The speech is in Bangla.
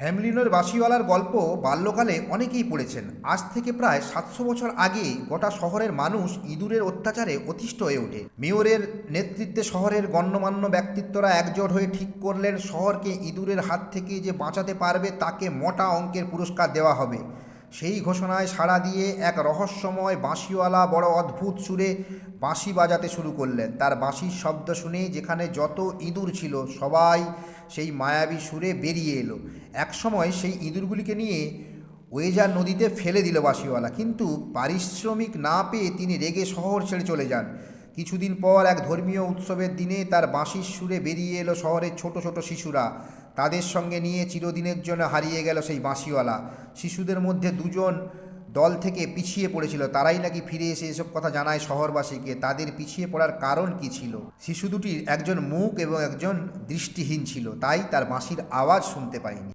হ্যামলিনের বাসিওয়ালার গল্প বাল্যকালে অনেকেই পড়েছেন। আজ থেকে প্রায় সাতশো বছর আগে গোটা শহরের মানুষ ইঁদুরের অত্যাচারে অতিষ্ঠ হয়ে ওঠে। মেয়রের নেতৃত্বে শহরের গণ্যমান্য ব্যক্তিত্বরা একজোট হয়ে ঠিক করলেন, শহরকে ইঁদুরের হাত থেকে যে বাঁচাতে পারবে তাকে মোটা অঙ্কের পুরস্কার দেওয়া হবে। সেই ঘোষণায় সাড়া দিয়ে এক রহস্যময় বাঁশিওয়ালা বড় অদ্ভুত সুরে বাঁশি বাজাতে শুরু করলেন। তার বাঁশির শব্দ শুনে যেখানে যত ইঁদুর ছিল সবাই সেই মায়াবী সুরে বেরিয়ে এলো। একসময় সেই ইঁদুরগুলিকে নিয়ে ওয়েজার নদীতে ফেলে দিল বাঁশিওয়ালা। কিন্তু পারিশ্রমিক না পেয়ে তিনি রেগে শহর ছেড়ে চলে যান। কিছুদিন পর এক ধর্মীয় উৎসবের দিনে তার বাঁশির সুরে বেরিয়ে এলো শহরের ছোট ছোট শিশুরা। তাদের সঙ্গে নিয়ে চিরদিনের জন্য হারিয়ে গেল সেই বাঁশিওয়ালা। শিশুদের মধ্যে দুজন দল থেকে পিছিয়ে পড়েছিল। তারাই নাকি ফিরে এসে এসব কথা জানায় শহরবাসীকে। তাদের পিছিয়ে পড়ার কারণ কি ছিল? শিশু দুটির একজন মুখ এবং একজন দৃষ্টিহীন ছিল। তাই তার বাঁশির আওয়াজ শুনতে পায়নি